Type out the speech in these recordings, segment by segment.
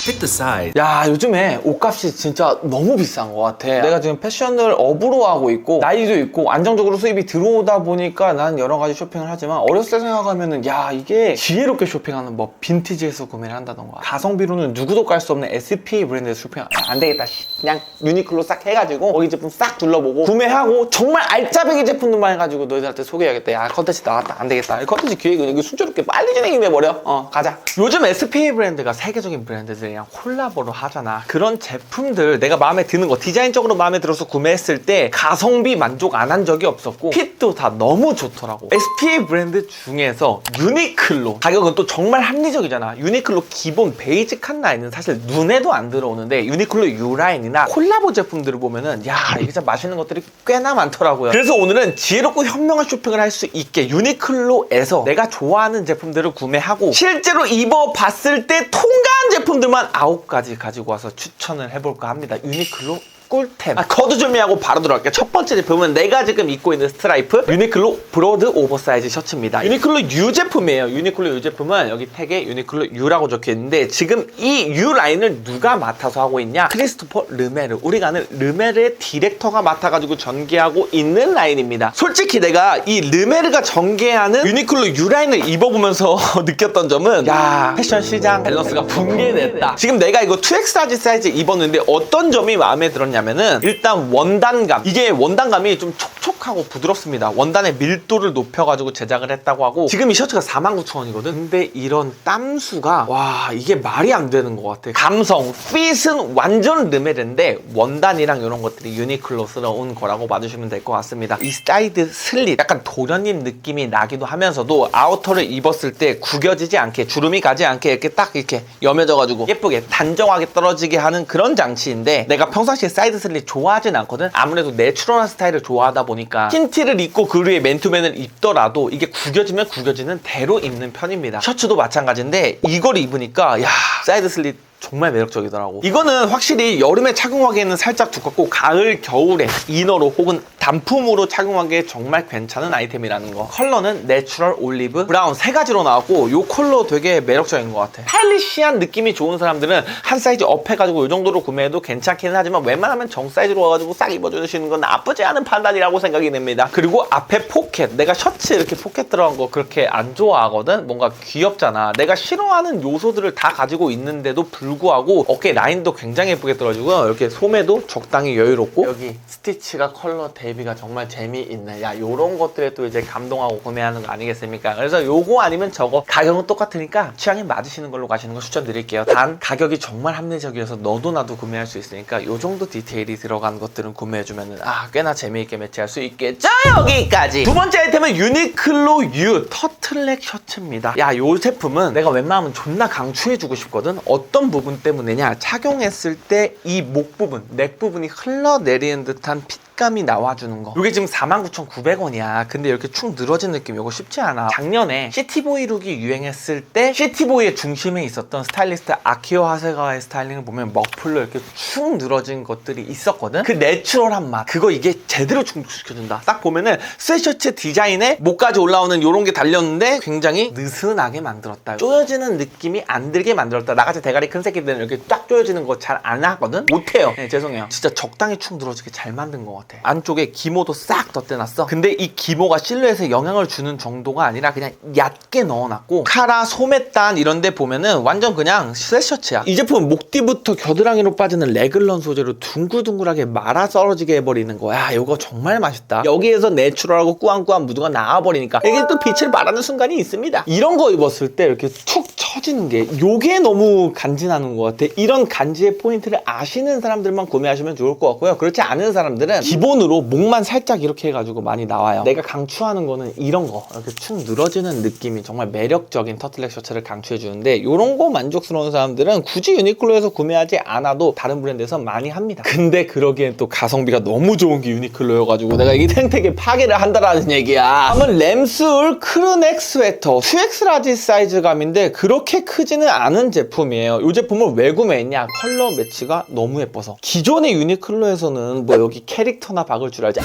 The size. 야 요즘에 옷값이 진짜 너무 비싼 것 같아. 내가 지금 패션을 업으로 하고 있고 나이도 있고 안정적으로 수입이 들어오다 보니까 난 여러 가지 쇼핑을 하지만 어렸을 때 생각하면은 야 이게 지혜롭게 쇼핑하는 법 빈티지에서 구매를 한다던가 가성비로는 누구도 깔 수 없는 SPA 브랜드에서 쇼핑 안 되겠다 씨. 그냥 유니클로 싹 해가지고 거기 제품 싹 둘러보고 구매하고 정말 알짜배기 제품들만 해가지고 너희들한테 소개해야겠다. 야 컨텐츠 나왔다. 안 되겠다. 이 컨텐츠 기획은 이거 순조롭게 빨리 진행이 돼버려. 어 가자. 요즘 SPA 브랜드가 세계적인 브랜드들 이랑 콜라보를 하잖아. 그런 제품들 내가 마음에 드는 거 디자인적으로 마음에 들어서 구매했을 때 가성비 만족 안 한 적이 없었고 핏도 다 너무 좋더라고. SPA 브랜드 중에서 유니클로 가격은 또 정말 합리적이잖아. 유니클로 기본 베이직한 라인은 사실 눈에도 안 들어오는데 유니클로 U 라인이나 콜라보 제품들을 보면은 야 이게 진짜 맛있는 것들이 꽤나 많더라고요. 그래서 오늘은 지혜롭고 현명한 쇼핑을 할 수 있게 유니클로에서 내가 좋아하는 제품들을 구매하고 실제로 입어봤을 때 통과한 제품들만 아홉 가지 가지고 와서 추천을 해볼까 합니다. 유니클로 꿀템. 아, 거두절미하고 바로 들어갈게요. 첫 번째 제품은 내가 지금 입고 있는 스트라이프 유니클로 브로드 오버사이즈 셔츠입니다. 유니클로 U 제품이에요. 유니클로 U 제품은 여기 택에 유니클로 U라고 적혀 있는데 지금 이 U 라인을 누가 맡아서 하고 있냐? 크리스토퍼 르메르. 우리가 아는 르메르의 디렉터가 맡아가지고 전개하고 있는 라인입니다. 솔직히 내가 이 르메르가 전개하는 유니클로 U 라인을 입어보면서 느꼈던 점은 야. 패션 시장 밸런스가 붕괴됐다. 지금 내가 이거 2X 라지 사이즈 입었는데 어떤 점이 마음에 들었냐 면은 일단 원단감. 이게 원단감이 좀 촉촉하고 부드럽습니다. 원단의 밀도를 높여가지고 제작을 했다고 하고 지금 이 셔츠가 49,000원이거든? 근데 이런 땀수가 와 이게 말이 안 되는 것 같아. 감성. 핏은 완전 르메르인데 원단이랑 이런 것들이 유니클로스러운 거라고 봐주시면 될 것 같습니다. 이 사이드 슬릿. 약간 도련님 느낌이 나기도 하면서도 아우터를 입었을 때 구겨지지 않게 주름이 가지 않게 이렇게 딱 이렇게 여며져가지고 예쁘게 단정하게 떨어지게 하는 그런 장치인데 내가 평상시에 사이드 슬릿 좋아하진 않거든. 아무래도 내추럴한 스타일을 좋아하다 보니까 흰 티를 입고 그 위에 맨투맨을 입더라도 이게 구겨지면 구겨지는 대로 입는 편입니다. 셔츠도 마찬가지인데 이걸 입으니까 야 사이드 슬릿 정말 매력적이더라고. 이거는 확실히 여름에 착용하기에는 살짝 두껍고 가을, 겨울에 이너로 혹은 단품으로 착용하기에 정말 괜찮은 아이템이라는 거. 컬러는 내추럴, 올리브, 브라운 세 가지로 나왔고 이 컬러 되게 매력적인 것 같아. 스타일리시한 느낌이 좋은 사람들은 한 사이즈 업 해가지고 이 정도로 구매해도 괜찮기는 하지만 웬만하면 정 사이즈로 와가지고 싹 입어주시는 건 나쁘지 않은 판단이라고 생각이 됩니다. 그리고 앞에 포켓. 내가 셔츠 이렇게 포켓 들어간 거 그렇게 안 좋아하거든? 뭔가 귀엽잖아. 내가 싫어하는 요소들을 다 가지고 있는데도 불 구하고 어깨 라인도 굉장히 예쁘게 떨어지고요. 이렇게 소매도 적당히 여유롭고 여기 스티치가 컬러 대비가 정말 재미있네. 야 요런 것들에 또 이제 감동하고 구매하는 거 아니겠습니까? 그래서 요거 아니면 저거 가격은 똑같으니까 취향이 맞으시는 걸로 가시는 거 추천드릴게요. 단 가격이 정말 합리적이어서 너도 나도 구매할 수 있으니까 요 정도 디테일이 들어간 것들은 구매해주면은 아 꽤나 재미있게 매치할 수 있겠죠? 여기까지 두 번째 아이템은 유니클로 U 터틀넥 셔츠입니다. 야 요 제품은 내가 웬만하면 존나 강추해주고 싶거든. 어떤 부분 때문이냐? 착용했을 때 이 목 부분, 넥 부분이 흘러내리는 듯한 핏 감이 나와주는 거. 이게 지금 49,900원이야. 근데 이렇게 축 늘어진 느낌 이거 쉽지 않아. 작년에 시티보이 룩이 유행했을 때 시티보이의 중심에 있었던 스타일리스트 아키오 하세가와의 스타일링을 보면 머플러 이렇게 축 늘어진 것들이 있었거든. 그 내추럴한 맛. 그거 이게 제대로 충족시켜준다. 딱 보면은 스웨셔츠 디자인에 목까지 올라오는 이런 게 달렸는데 굉장히 느슨하게 만들었다. 조여지는 느낌이 안 들게 만들었다. 나같이 대가리 큰 새끼들은 이렇게 딱 조여지는 거 잘 안 하거든? 못해요. 네, 죄송해요. 진짜 적당히 축 늘어지게 잘 만든 것 같아. 안쪽에 기모도 싹 덧대놨어. 근데 이 기모가 실루엣에 영향을 주는 정도가 아니라 그냥 얕게 넣어놨고 카라, 소매단 이런 데 보면은 완전 그냥 스웨셔츠야. 이 제품은 목 뒤부터 겨드랑이로 빠지는 레글런 소재로 둥글둥글하게 말아 썰어지게 해버리는 거야. 이거 정말 맛있다. 여기에서 내추럴하고 꾸안꾸안 무드가 나와버리니까 이게 또 빛을 발하는 순간이 있습니다. 이런 거 입었을 때 이렇게 툭 처지는 게 요게 너무 간지나는 것 같아. 이런 간지의 포인트를 아시는 사람들만 구매하시면 좋을 것 같고요. 그렇지 않은 사람들은 기본으로 목만 살짝 이렇게 해가지고 많이 나와요. 내가 강추하는 거는 이런 거 이렇게 축 늘어지는 느낌이 정말 매력적인 터틀넥 셔츠를 강추해 주는데 이런 거 만족스러운 사람들은 굳이 유니클로에서 구매하지 않아도 다른 브랜드에서 많이 합니다. 근데 그러기엔 또 가성비가 너무 좋은 게 유니클로여가지고 내가 이 생태계 파괴를 한다라는 얘기야. 다음은 램스울 크루넥 스웨터 2X 라지 사이즈감인데 그렇게 크지는 않은 제품이에요. 이 제품을 왜 구매했냐? 컬러 매치가 너무 예뻐서. 기존의 유니클로에서는 뭐 여기 캐릭 터나 박을 줄 알지. 아,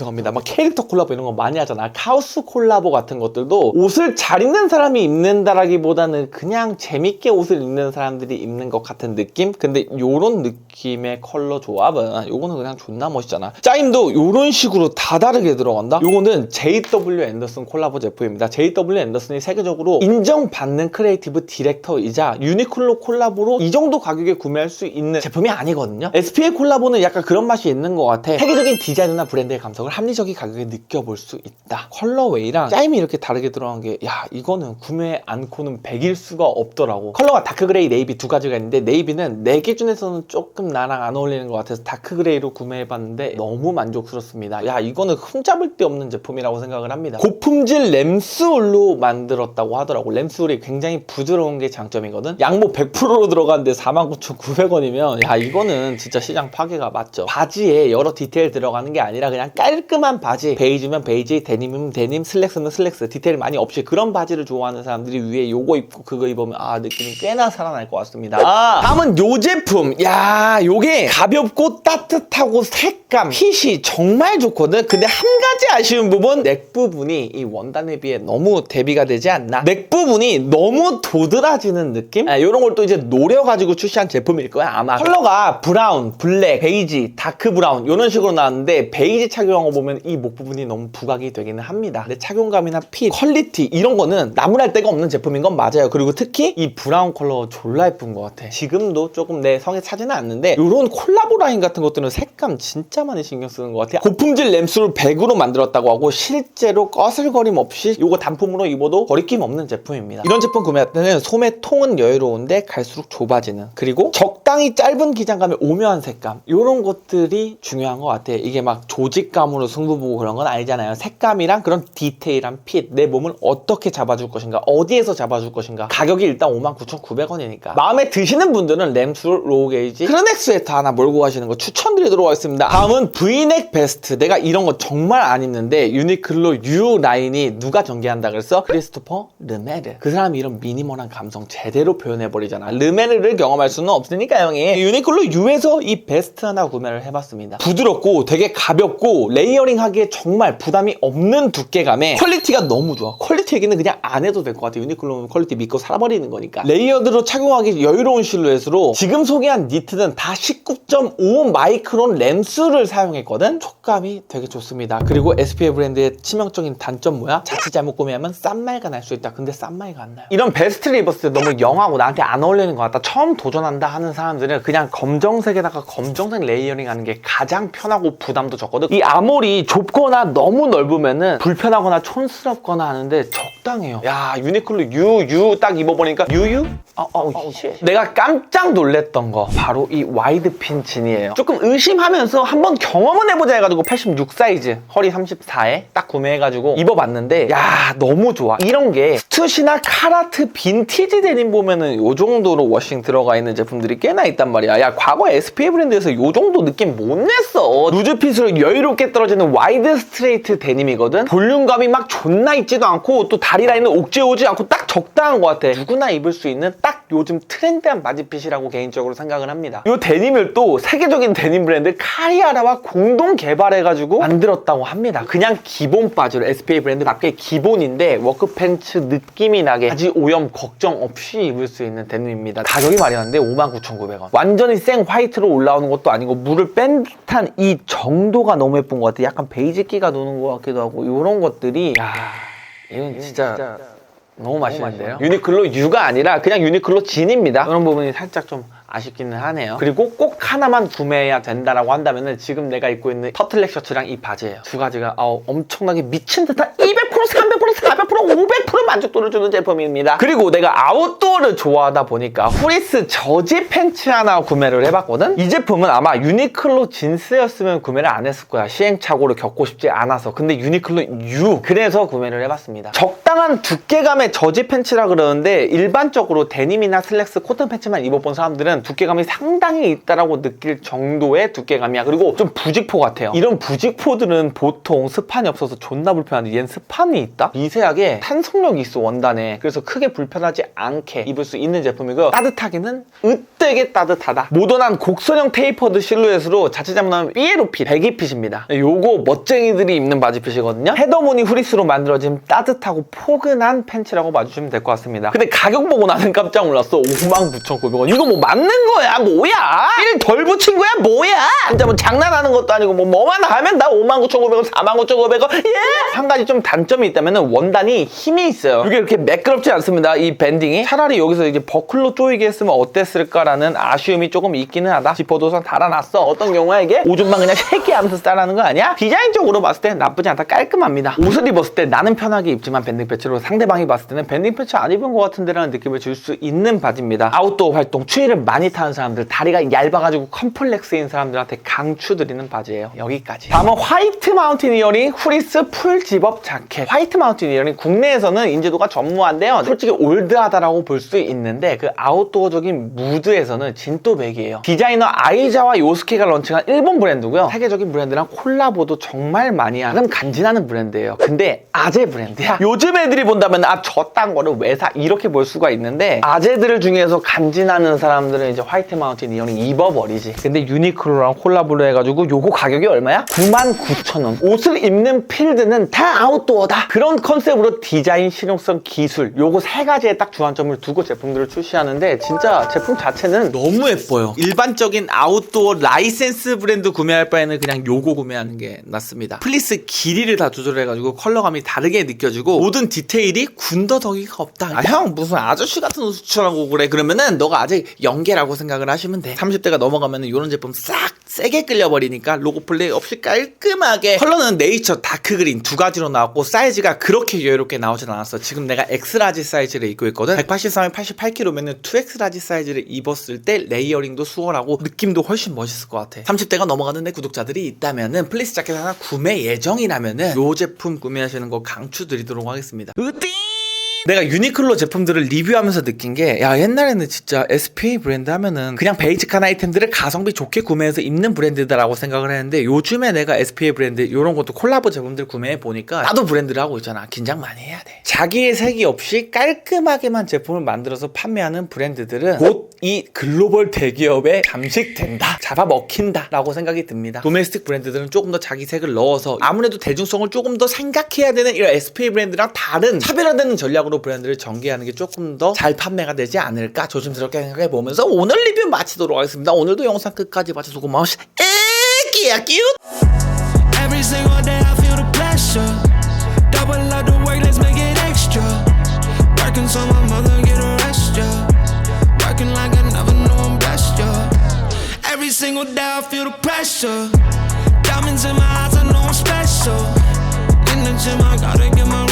죄송합니다. 막 캐릭터 콜라보 이런 거 많이 하잖아. 카우스 콜라보 같은 것들도 옷을 잘 입는 사람이 입는다라기보다는 그냥 재밌게 옷을 입는 사람들이 입는 것 같은 느낌? 근데 요런 느낌의 컬러 조합은 요거는 그냥 존나 멋있잖아. 짜임도 요런 식으로 다 다르게 들어간다? 요거는 JW 앤더슨 콜라보 제품입니다. JW 앤더슨이 세계적으로 인정받는 크리에이티브 디렉터이자 유니클로 콜라보로 이 정도 가격에 구매할 수 있는 제품이 아니거든요. SPA 콜라보는 약간 그런 맛이 있는 것 같아. 세계적인 디자인이나 브랜드의 감성을 합리적인 가격에 느껴볼 수 있다. 컬러웨이랑 짜임이 이렇게 다르게 들어간 게, 야, 이거는 구매 않고는 100일 수가 없더라고. 컬러가 다크그레이, 네이비 두 가지가 있는데, 네이비는 내 기준에서는 조금 나랑 안 어울리는 것 같아서 다크그레이로 구매해봤는데, 너무 만족스럽습니다. 야, 이거는 흠잡을 데 없는 제품이라고 생각을 합니다. 고품질 램스울로 만들었다고 하더라고. 램스울이 굉장히 부드러운 게 장점이거든. 양모 100%로 들어가는데 49,900원이면, 야, 이거는 진짜 시장 파괴가 맞죠. 바지에 여러 디테일 들어가는 게 아니라 그냥 깔 끔한 바지. 베이지면 베이지, 데님이면 데님, 슬랙스면 슬랙스. 디테일 많이 없이 그런 바지를 좋아하는 사람들이 위에 요거 입고 그거 입으면 아, 느낌이 꽤나 살아날 것 같습니다. 아, 다음은 요 제품. 야, 요게 가볍고 따뜻하고 색감, 핏이 정말 좋거든. 근데 한 가지 아쉬운 부분, 넥 부분이 이 원단에 비해 너무 대비가 되지 않나. 넥 부분이 너무 도드라지는 느낌? 아, 요런 걸 또 이제 노려가지고 출시한 제품일 거야, 아마. 컬러가 브라운, 블랙, 베이지, 다크 브라운 이런 식으로 나왔는데 베이지 착용 한거 보면 이 목 부분이 너무 부각이 되기는 합니다. 근데 착용감이나 핏, 퀄리티 이런 거는 나무랄 데가 없는 제품인 건 맞아요. 그리고 특히 이 브라운 컬러 졸라 예쁜 것 같아. 지금도 조금 내 성에 차지는 않는데 이런 콜라보 라인 같은 것들은 색감 진짜 많이 신경 쓰는 것 같아. 고품질 램수를 100으로 만들었다고 하고 실제로 꺼슬거림 없이 이거 단품으로 입어도 거리낌 없는 제품입니다. 이런 제품 구매할 때는 소매 통은 여유로운데 갈수록 좁아지는 그리고 적당히 짧은 기장감에 오묘한 색감 이런 것들이 중요한 것 같아. 이게 막 조직감 으로 승부 보고 그런 건 아니잖아요. 색감이랑 그런 디테일한 핏, 내 몸을 어떻게 잡아줄 것인가, 어디에서 잡아줄 것인가. 가격이 일단 59,900원이니까. 마음에 드시는 분들은 램술 로우 게이지 크로넥 스웨터 하나 몰고 가시는 거 추천드리도록 하겠습니다. 다음은 브이넥 베스트. 내가 이런 거 정말 안 입는데 유니클로 U 라인이 누가 전개한다 그랬어? 크리스토퍼 르메르. 그 사람이 이런 미니멀한 감성 제대로 표현해버리잖아. 르메르를 경험할 수는 없으니까 형이. 유니클로 U에서 이 베스트 하나 구매를 해봤습니다. 부드럽고 되게 가볍고 레이어링 하기에 정말 부담이 없는 두께감에 퀄리티가 너무 좋아. 퀄리티 얘기는 그냥 안 해도 될 것 같아. 유니클로는 퀄리티 믿고 살아버리는 거니까. 레이어드로 착용하기 여유로운 실루엣으로 지금 소개한 니트는 다 19.5 마이크론 램수를 사용했거든? 촉감이 되게 좋습니다. 그리고 SPA 브랜드의 치명적인 단점 뭐야? 자칫 잘못 구매하면 싼마이가 날 수 있다. 근데 싼마이가 안 나요. 이런 입었을 때 너무 영하고 나한테 안 어울리는 것 같다. 처음 도전한다 하는 사람들은 그냥 검정색에다가 검정색 레이어링 하는 게 가장 편하고 부담도 적거든. 이 아 몰이 좁거나 너무 넓으면은 불편하거나 촌스럽거나 하는데 적당해요. 야, 유니클로 U 딱 입어보니까 유유? 어, 어, 씨. 내가 깜짝 놀랬던 거 바로 이 와이드 핀 진이에요. 조금 의심하면서 한번 경험은 해보자 해가지고 86 사이즈 허리 34에 딱 구매해가지고 입어봤는데 야 너무 좋아. 이런 게 스투시나 카라트 빈티지 데님 보면은 요 정도로 워싱 들어가 있는 제품들이 꽤나 있단 말이야. 야 과거 SPA 브랜드에서 요 정도 느낌 못 냈어. 루즈핏으로 여유롭게 떨어지는 와이드 스트레이트 데님이거든. 볼륨감이 막 존나 있지도 않고 또 다리 라인은 옥죄오지 않고 딱 적당한 것 같아. 누구나 입을 수 있는 딱 요즘 트렌드한 바지핏이라고 개인적으로 생각을 합니다. 요 데님을 또 세계적인 데님 브랜드 카리아라와 공동 개발해가지고 만들었다고 합니다. 그냥 기본 바지로 SPA 브랜드답게 기본인데 워크팬츠 느낌이 나게 바지 오염 걱정 없이 입을 수 있는 데님입니다. 가격이 마련한데 59,900원. 완전히 생 화이트로 올라오는 것도 아니고 물을 뺀 듯한 이 정도가 너무 예쁜 것 같아. 약간 베이지기가 도는 것 같기도 하고 이런 것들이 야 이건 진짜 너무 맛있는데요? 유니클로 U가 아니라 그냥 유니클로 진입니다. 그런 부분이 살짝 좀 아쉽기는 하네요. 그리고 꼭 하나만 구매해야 된다라고 한다면은 지금 내가 입고 있는 터틀넥 셔츠랑 이 바지예요. 두 가지가 아우, 엄청나게 미친 듯한 200% 300% 400% 500% 만족도를 주는 제품입니다. 그리고 내가 아웃도어를 좋아하다 보니까 후리스 저지 팬츠 하나 구매를 해봤거든? 이 제품은 아마 유니클로 진스였으면 구매를 안 했을 거야. 시행착오를 겪고 싶지 않아서. 근데 유니클로 U. 그래서 구매를 해봤습니다. 적당한 두께감의 저지 팬츠라 그러는데 일반적으로 데님이나 슬랙스, 코튼 팬츠만 입어본 사람들은 보면 두께감이 상당히 있다라고 느낄 정도의 두께감이야. 그리고 좀 부직포 같아요. 이런 부직포들은 보통 스판이 없어서 존나 불편한데 얘는 스판이 있다? 미세하게 탄성력이 있어 원단에. 그래서 크게 불편하지 않게 입을 수 있는 제품이고 따뜻하기는 으 뜨게 따뜻하다. 모던한 곡선형 테이퍼드 실루엣으로 자칫 잘못하면 삐에로핏, 배기핏입니다. 요거 멋쟁이들이 입는 바지핏이거든요. 헤더무늬 후리스로 만들어진 따뜻하고 포근한 팬츠라고 봐주시면 될 것 같습니다. 근데 가격 보고 나는 깜짝 놀랐어. 59,900원. 이거 뭐 맞는 거야? 뭐야? 1덜 붙인 거야? 뭐야? 진짜 뭐 장난하는 것도 아니고 뭐 뭐만 하면 나 59,900원, 49,900원. 예! 한 가지 좀 단점이 있다면 원단이 힘이 있어요. 이게 이렇게 매끄럽지 않습니다. 이 밴딩이. 차라리 여기서 이제 버클로 조이게 했으면 어땠을까라는 아쉬움이 조금 있기는 하다. 지퍼도 우선 달아놨어. 어떤 경우에 이게 오줌만 그냥 쉐기 하면서 따라하는 거 아니야? 디자인적으로 봤을 때 나쁘지 않다. 깔끔합니다. 옷을 입었을 때 나는 편하게 입지만 밴딩 패치로 상대방이 봤을 때는 밴딩 패치 안 입은 것 같은데라는 느낌을 줄 수 있는 바지입니다. 아웃도어 활동, 추위를 많이 타는 사람들, 다리가 얇아가지고 컴플렉스인 사람들한테 강추드리는 바지예요. 여기까지. 다음은 화이트 마운틴 이어링 후리스 풀 집업 자켓. 화이트 마운틴 이어링 국내에서는 인지도가 전무한데요. 솔직히 올드하다라고 볼 수 있는데 그 아웃도어적인 무드에서 는 진또백이에요. 디자이너 아이자와 요스케가 런칭한 일본 브랜드고요. 세계적인 브랜드랑 콜라보도 정말 많이 하는 간지나는 브랜드예요. 근데 아재 브랜드야. 요즘 애들이 본다면 아 저딴 거를 왜 사? 이렇게 볼 수가 있는데 아재들 중에서 간지나는 사람들은 이제 화이트 마운틴 이어링 입어버리지. 근데 유니클로랑 콜라보를 해가지고 요거 가격이 얼마야? 99,000원. 옷을 입는 필드는 다 아웃도어다. 그런 컨셉으로 디자인, 실용성, 기술 요거 세 가지에 딱 주안점을 두고 제품들을 출시하는데 진짜 제품 자체는 너무 예뻐요. 일반적인 아웃도어 라이센스 브랜드 구매할 바에는 그냥 요거 구매하는 게 낫습니다. 플리스 길이를 다 조절해가지고 컬러감이 다르게 느껴지고 모든 디테일이 군더더기가 없다. 아, 형 무슨 아저씨 같은 옷 추천하고 그래? 그러면은 너가 아직 연계라고 생각을 하시면 돼. 30대가 넘어가면은 이런 제품 싹 세게 끌려버리니까 로고 플레이 없이 깔끔하게 컬러는 네이처 다크 그린 두 가지로 나왔고 사이즈가 그렇게 여유롭게 나오진 않았어. 지금 내가 엑스라지 사이즈를 입고 있거든. 183에 88kg면은 2X라지 사이즈를 입 었을 때 레이어링도 수월하고 느낌도 훨씬 멋있을 것 같아. 30대가 넘어가는 내 구독자들이 있다면은 플리스 자켓 하나 구매 예정이라면은 요 제품 구매하시는 거 강추드리도록 하겠습니다. 으띵! 내가 유니클로 제품들을 리뷰하면서 느낀 게, 야, 옛날에는 진짜 SPA 브랜드 하면은 그냥 베이직한 아이템들을 가성비 좋게 구매해서 입는 브랜드다라고 생각을 했는데, 요즘에 내가 SPA 브랜드, 이런 것도 콜라보 제품들 구매해 보니까, 나도 브랜드를 하고 있잖아. 긴장 많이 해야 돼. 자기의 색이 없이 깔끔하게만 제품을 만들어서 판매하는 브랜드들은 곧 이 글로벌 대기업에 잠식된다. 잡아먹힌다. 라고 생각이 듭니다. 도메스틱 브랜드들은 조금 더 자기 색을 넣어서 아무래도 대중성을 조금 더 생각해야 되는 이런 SPA 브랜드랑 다른 차별화되는 전략으로 브랜드를 전개하는 게 조금 더 잘 판매가 되지 않을까 조심스럽게 생각해 보면서 오늘 리뷰 마치도록 하겠습니다. 오늘도 영상 끝까지 봐주셔서 고마우시. 에끼야 끼웃! Every single day I feel the pressure. Double up the work, let's make it extra. Working so my mother get Every single day I feel the pressure. Diamonds in my eyes, I know I'm special. In the gym, I gotta get my